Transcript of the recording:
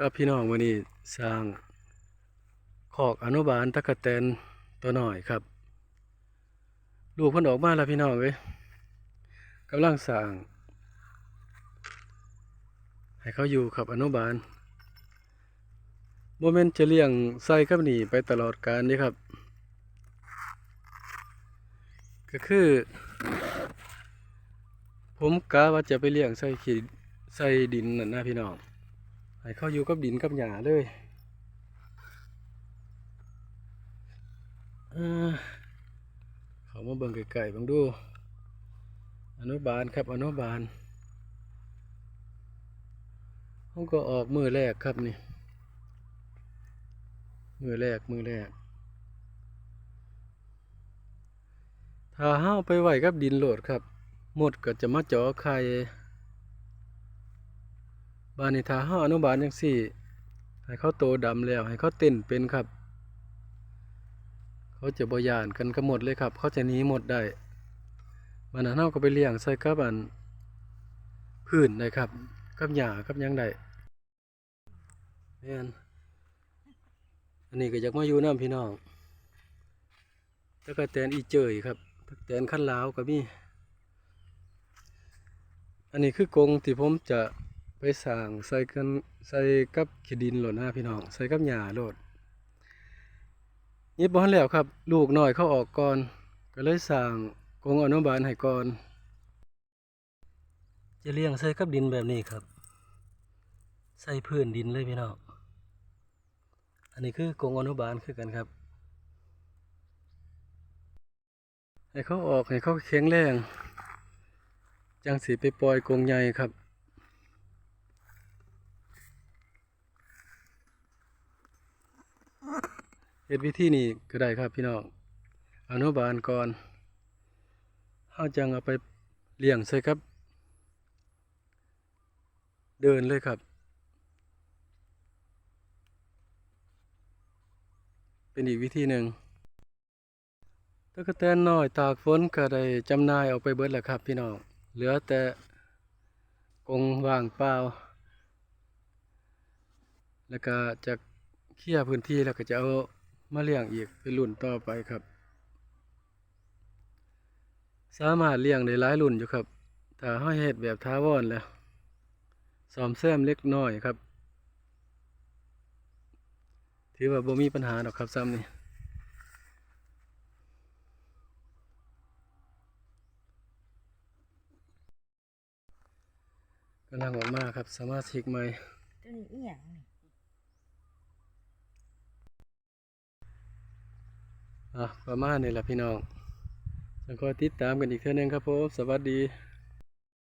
ครับพี่น้องวันนี้สร้างคอกอนุบาลตะกะแตนตัวหน่อยครับ ลูกพิ่นออกมาแล้วพี่น้องเอ้ยกำลังสร้าง ให้เขาอยู่ครับอนุบาลโมเมนต์จะเลี้ยงใส่กับหนีไปตลอดกาลนี่ครับ ก็คือ ผมกะว่าจะไปเลี้ยงใส่ขี้ใส่ดินนั่นนะพี่น้อง ให้เขาอยู่กับดินกับหญ้าเลยเขามาเบิ่งไก่ๆบังดู อนุบาลครับ อนุบาลเขาก็ออกมือแรกครับนี่ มือแรกมือแรก ถ้าเฮาไปไหวกับดินโหลดครับ หมดก็จะมาจาะไข่ บานนิทาเฮาอนุบาลจังซี่ให้เขาโตดำแล้ว ให้เขาเต้นเป็นครับ เขาจะบ่ย่านกันก็หมดเลยครับ เขาจะหนีหมดได้มันนั้นเฮาก็ไปเลี้ยงใส่กับอันพื้นได้ครับ กับหญ้ากับยังได้แม่นอันนี้ก็อยากมาอยู่น้ำพี่น้องแล้วก็แตนอีเจยครับแตนขั้นลาวก็มีอันนี้คือกรงที่ผมจะ ไปสร้างใส่กันใส่กับขี้ดินโหลดนะพี่น้องใส่กับหญ้าโหลดยิบบ่ทันแล้วครับ ลูกน้อยเขาออกก่อน ก็เลยสร้างกรงอนุบาลให้ก่อน จะเลี้ยงใส่กับดินแบบนี้ครับ ใส่พื้นดินเลยพี่น้องอันนี้คือกรงอนุบาลคือกันครับให้เขาออกให้เขาแข็งแรง จังสีไปปล่อยกรงใหญ่ครับ เฮ็ดวิธีนี้ก็ได้ครับพี่น้องอนุบาลก่อนเฮาจังเอาไปเลี้ยงใส่ครับ เดินเลยครับ เป็นอีกวิธีหนึ่งตะกแตนน้อยตากฝนก็ได้จำนายออกไปเบิดแล้วครับ พี่น้องเหลือแต่กงว่างเปล่า แล้วก็จะเคลียร์พื้นที่แล้วก็จะเอา มาเลี้ยงอีกเป็นรุ่นต่อไปครับ สามารถเลี้ยงได้หลายรุ่นอยู่ครับ ถ้าเฮาเฮ็ดแบบท้าวอนแล้วซ่อมแซมเล็กน้อยครับ ถือว่าบ่มีปัญหาดอกครับซ้ำนี่กำลังออกมาครับ สมาชิกใหม่ตัวนี้อีหยังนี่ อะประมาณนี้แหละพี่น้องแล้วก็ติดตามกันอีกเท่านึงครับผม สวัสดี